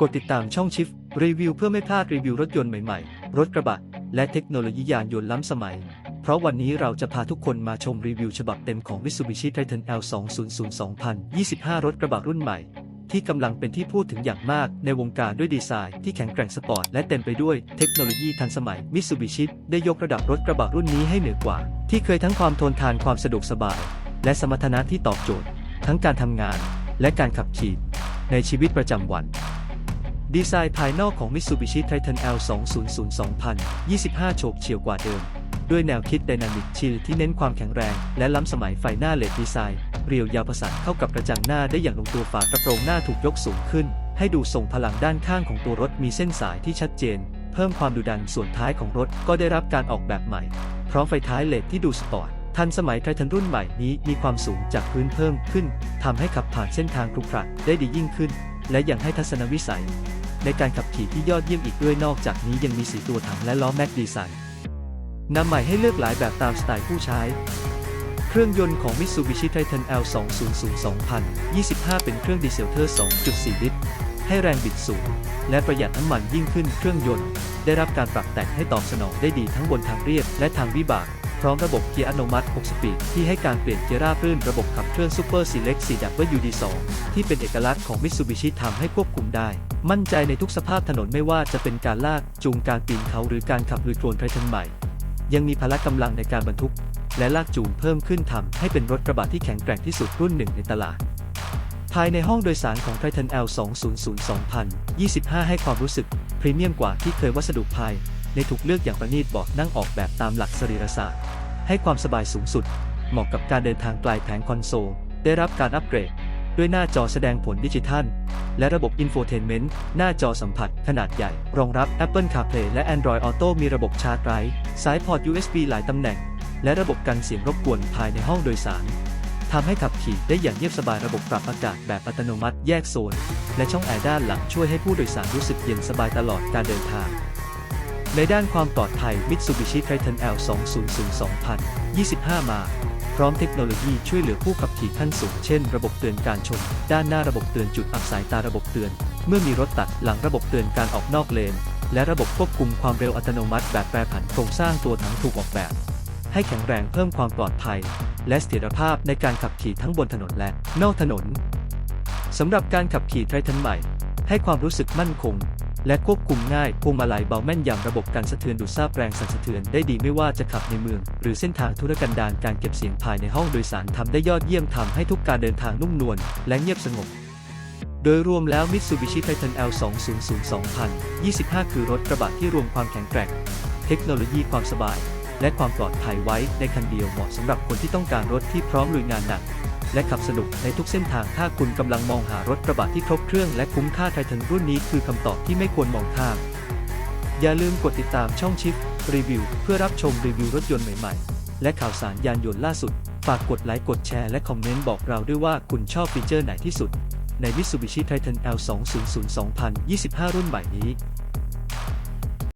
กดติดตามช่องชิฟรีวิวเพื่อไม่พลาดรีวิวรถยนต์ใหม่ๆ รถกระบะ และเทคโนโลยียานยนต์ล้ำสมัย เพราะวันนี้เราจะพาทุกคนมาชมรีวิวฉบับเต็มของ Mitsubishi Triton L200 2025 รถกระบะรุ่นใหม่ ที่กำลังเป็นที่พูดถึงอย่างมากในวงการด้วยดีไซน์ที่แข็งแกร่งสปอร์ตและเต็มไปด้วยเทคโนโลยีทันสมัย Mitsubishi ได้ยกระดับรถกระบะรุ่นนี้ให้เหนือกว่า ที่เคยทั้งความทนทานความสะดวกสบาย และสมรรถนะที่ตอบโจทย์ ทั้งการทำงาน และการขับขี่ในชีวิตประจำวัน ดีไซน์ภายนอกของ Mitsubishi Triton L200 2025 โฉบเฉี่ยวกว่าเดิม ด้วยแนวคิด Dynamic Chill ที่เน้นความแข็งแรง และล้ำสมัยไฟหน้าเลดดีไซน์ เรียวยาวประสานเข้ากับกระจังหน้าได้อย่างลงตัวฝากระโปรงหน้าถูกยกสูงขึ้น ให้ดูส่งพลังด้านข้างของตัวรถมีเส้นสายที่ชัดเจน เพิ่มความดุดันส่วนท้ายของรถก็ได้รับการออกแบบใหม่ พร้อมไฟท้ายเลดที่ดูสปอร์ตทันสมัยไททันรุ่นใหม่นี้มีความสูงจากพื้นเพิ่มขึ้นทำให้ขับผ่านเส้นทางครุขระได้ดียิ่งขึ้น และยังให้ทัศนวิสัย ในการขับขี่ที่ยอดเยี่ยมอีกด้วยนอกจากนี้ยังมีสีตัวถังและล้อแม็กดีไซน์นำใหม่ให้เลือกหลายแบบตามสไตล์ผู้ใช้ เครื่องยนต์ของ Mitsubishi Triton L200 2025 เป็นเครื่องดีเซลเทอร์ 2.4 ลิตร ให้แรงบิดสูง และประหยัดน้ำมันยิ่งขึ้นเครื่องยนต์ ได้รับการปรับแต่งให้ตอบสนองได้ดีทั้งบนทางเรียบและทางวิบาก ร้อมระบบเกียร์อัตโนมัติ 6 สปีด ที่ให้การเปลี่ยนเกียร์ราบรื่นระบบขับเคลื่อน Super Select 4WD2 ที่เป็นเอกลักษณ์ของ Mitsubishi ทำให้ควบคุมได้ มั่นใจในทุกสภาพถนนไม่ว่าจะเป็นการลาก จูงการปีนเขาหรือการขับลุยโคลนไททันใหม่ ยังมีพละกำลังในการบรรทุก และลากจูงเพิ่มขึ้นทำให้เป็นรถกระบะที่แข็งแกร่งที่สุดรุ่นหนึ่งในตลาดภายในห้องโดยสารของ Triton L200 2025 ให้ความรู้สึก พรีเมียมกว่าที่เคยวัสดุภาย ในถูกเลือกอย่างประณีตบาะนั่งออกแบบตามหลักสรีรศาสตร์ ให้ความสบายสูงสุด เหมาะกับการเดินทางไกลแผงคอนโซล ได้รับการอัปเกรด ด้วยหน้าจอแสดงผลดิจิทัล และระบบอินโฟเทนเมนต์หน้าจอสัมผัสขนาดใหญ่ รองรับ Apple CarPlay และ Android Auto มีระบบชาร์จไร้สายพอร์ต USB หลายตำแหน่ง และระบบกันเสียงรบกวนภายในห้องโดยสารทำให้ขับขี่ได้อย่างเงียบสบายระบบปรับอากาศแบบอัตโนมัติแยกโซน และช่องแอร์ด้านหลังช่วยให้ผู้โดยสารรู้สึกเย็นสบายตลอดการเดินทาง ในด้านความปลอดภัย Mitsubishi Triton L200 2025 มา พร้อมเทคโนโลยีช่วยเหลือผู้ขับขี่ขั้นสูง เช่น ระบบเตือนการชน ด้านหน้าระบบเตือนจุดอับสายตาระบบเตือน เมื่อมีรถตัดหลังระบบเตือนการออกนอกเลน และระบบควบคุมความเร็วอัตโนมัติแบบแปรผันโครงสร้างตัวถังถูกออกแบบ ให้แข็งแรงเพิ่มความปลอดภัย และเสถียรภาพในการขับขี่ทั้งบนถนนและนอกถนนสำหรับการขับขี่ไททันใหม่ ให้ความรู้สึกมั่นคง และควบคุมง่ายพวงมาลัยเบาแม่นยำระบบการสะเทือนดูดซาบแรงสั่นสะเทือนได้ดีไม่ว่าจะขับในเมือง หรือเส้นทางธุรกันดารการเก็บเสียงภายในห้องโดยสารทำได้ยอดเยี่ยมทำให้ทุกการเดินทางนุ่มนวลและเงียบสงบโดยรวมแล้ว Mitsubishi Triton L200 2025 คือรถกระบะที่รวมความแข็งแกร่ง เทคโนโลยีความสบาย และความปลอดภัยไว้ในคันเดียวเหมาะสำหรับคนที่ต้องการรถที่พร้อมลุยงานหนัก และขับสนุกในทุกเส้นทางถ้าคุณกำลังมองหารถกระบะที่ครบเครื่องและคุ้มค่าไททันรุ่นนี้คือคำตอบที่ไม่ควรมองข้าม อย่าลืมกดติดตามช่องชิฟรีวิวเพื่อรับชมรีวิวรถยนต์ใหม่ๆ และข่าวสารยานยนต์ล่าสุด ฝากกดไลค์กดแชร์และคอมเมนต์บอกเราด้วยว่าคุณชอบฟีเจอร์ไหนที่สุดใน Mitsubishi Triton L200 2025 รุ่นใหม่นี้